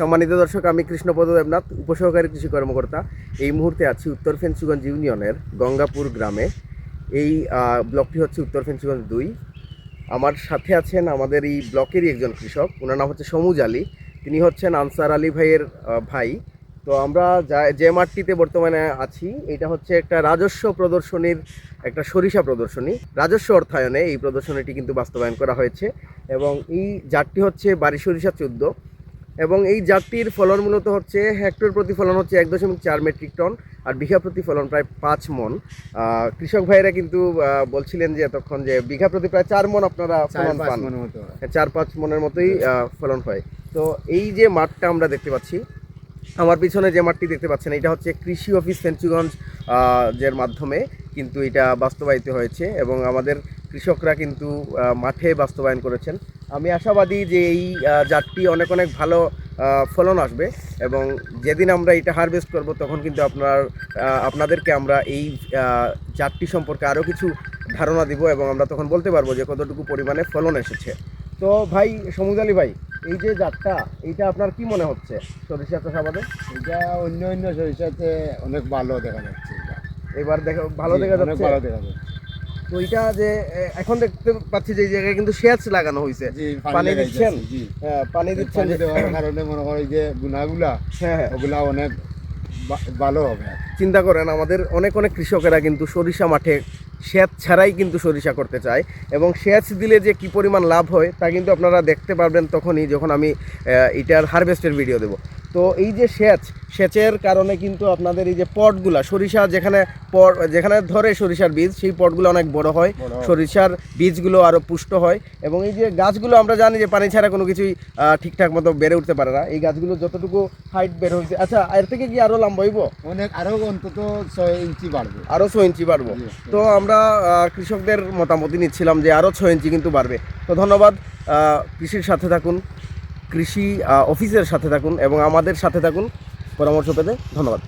সম্মানিত দর্শক, আমি কৃষ্ণপদ দেবনাথ, উপসহকারী কৃষি কর্মকর্তা। এই মুহূর্তে আছি উত্তর ফেন্সুগঞ্জ ইউনিয়নের গঙ্গাপুর গ্রামে। এই ব্লকটি হচ্ছে উত্তর ফেন্সুগঞ্জ দুই। আমার সাথে আছেন আমাদের এই ব্লকেরই একজন কৃষক, ওনার নাম হচ্ছে সমুজ আলী। তিনি হচ্ছেন আনসার আলী ভাইয়ের ভাই। তো আমরা যা- যে মাঠটিতে বর্তমানে আছি, এটা হচ্ছে একটা রাজস্ব প্রদর্শনীর একটা সরিষা প্রদর্শনী। রাজস্ব অর্থায়নে এই প্রদর্শনীটি কিন্তু বাস্তবায়ন করা হয়েছে। এবং এই জাতটি হচ্ছে বাড়ি সরিষা চোদ্দ। এবং এই জাতটির ফলন মূলত হচ্ছে হেক্টর প্রতি ফলন হচ্ছে এক দশমিক চার মেট্রিক টন আর বিঘা প্রতি ফলন প্রায় পাঁচ মন। কৃষক ভাইরা কিন্তু বলছিলেন যে এতক্ষণ যে বিঘা প্রতি প্রায় চার মন আপনারা ফলন পান। চার পাঁচ মনের মতোই ফলন হয়। তো এই যে মাঠটা আমরা দেখতে পাচ্ছি আমার পিছনে যে মাঠটি দেখতে পাচ্ছেন এটা হচ্ছে কৃষি অফিস আহ, যের মাধ্যমে কিন্তু এটা বাস্তবায়িত হয়েছে এবং আমাদের কৃষকরা কিন্তু মাঠে বাস্তবায়ন করেছেন। আমি আশাবাদী যে এই জাতটি অনেক অনেক ভালো ফলন আসবে এবং যেদিন আমরা এটা হারভেস্ট করব তখন কিন্তু আপনার আপনাদেরকে আমরা এই জাতটি সম্পর্কে আরও কিছু ধারণা দিব এবং আমরা তখন বলতে পারব যে কতটুকু পরিমাণে ফলন এসেছে। তো ভাই সমুদ আলী ভাই এই যে জাতটা এইটা আপনার কি মনে হচ্ছে? সরিষা চাষাবাদে এটা অন্য অন্য সরিষাতে অনেক ভালো দেখা যাচ্ছে। এবার দেখা ভালো দেখা যাচ্ছে? ভালো দেখা যাচ্ছে। তো এটা যে এখন দেখতে পাচ্ছি যে এই জায়গায় কিন্তু সেচ লাগানো হয়েছে পানি দিচ্ছেন? পানি দিচ্ছেন কারণে মনে হয় যে গুণাগুলা হ্যাঁ হ্যাঁ। ওগুলা অনেক ভালো হবে। চিন্তা করেন আমাদের অনেক অনেক কৃষকেরা কিন্তু সরিষা মাঠে সেচ ছাড়াই কিন্তু সরিষা করতে চায় এবং সেচ দিলে যে কি পরিমাণ লাভ হয় তা কিন্তু আপনারা দেখতে পারবেন তখনই যখন আমি এটার হারভেস্টের ভিডিও দেব। তো এই যে সেচ সেচের কারণে কিন্তু আপনাদের এই যে পটগুলা সরিষা যেখানে পট যেখানে ধরে সরিষার বীজ সেই পটগুলো অনেক বড় হয়। সরিষার বীজগুলো আরও পুষ্ট হয় এবং এই যে গাছগুলো আমরা জানি যে পানি ছাড়া কোনো কিছুই ঠিকঠাক মতো বেড়ে উঠতে পারে না। এই গাছগুলো যতটুকু হাইট বের হয়েছে আচ্ছা এর থেকে কি আরও লম্বা হইব? অনেক আরও অন্তত ছয় ইঞ্চি বাড়বে। আরও ছ ইঞ্চি বাড়বো। তো আমরা কৃষকদের মতামতই নিচ্ছিলাম যে আরও ছ ইঞ্চি কিন্তু বাড়বে। তো ধন্যবাদ কৃষির সাথে থাকুন। কৃষি অফিসের সাথে থাকুন এবং আমাদের সাথে থাকুন পরামর্শ পেতে। ধন্যবাদ।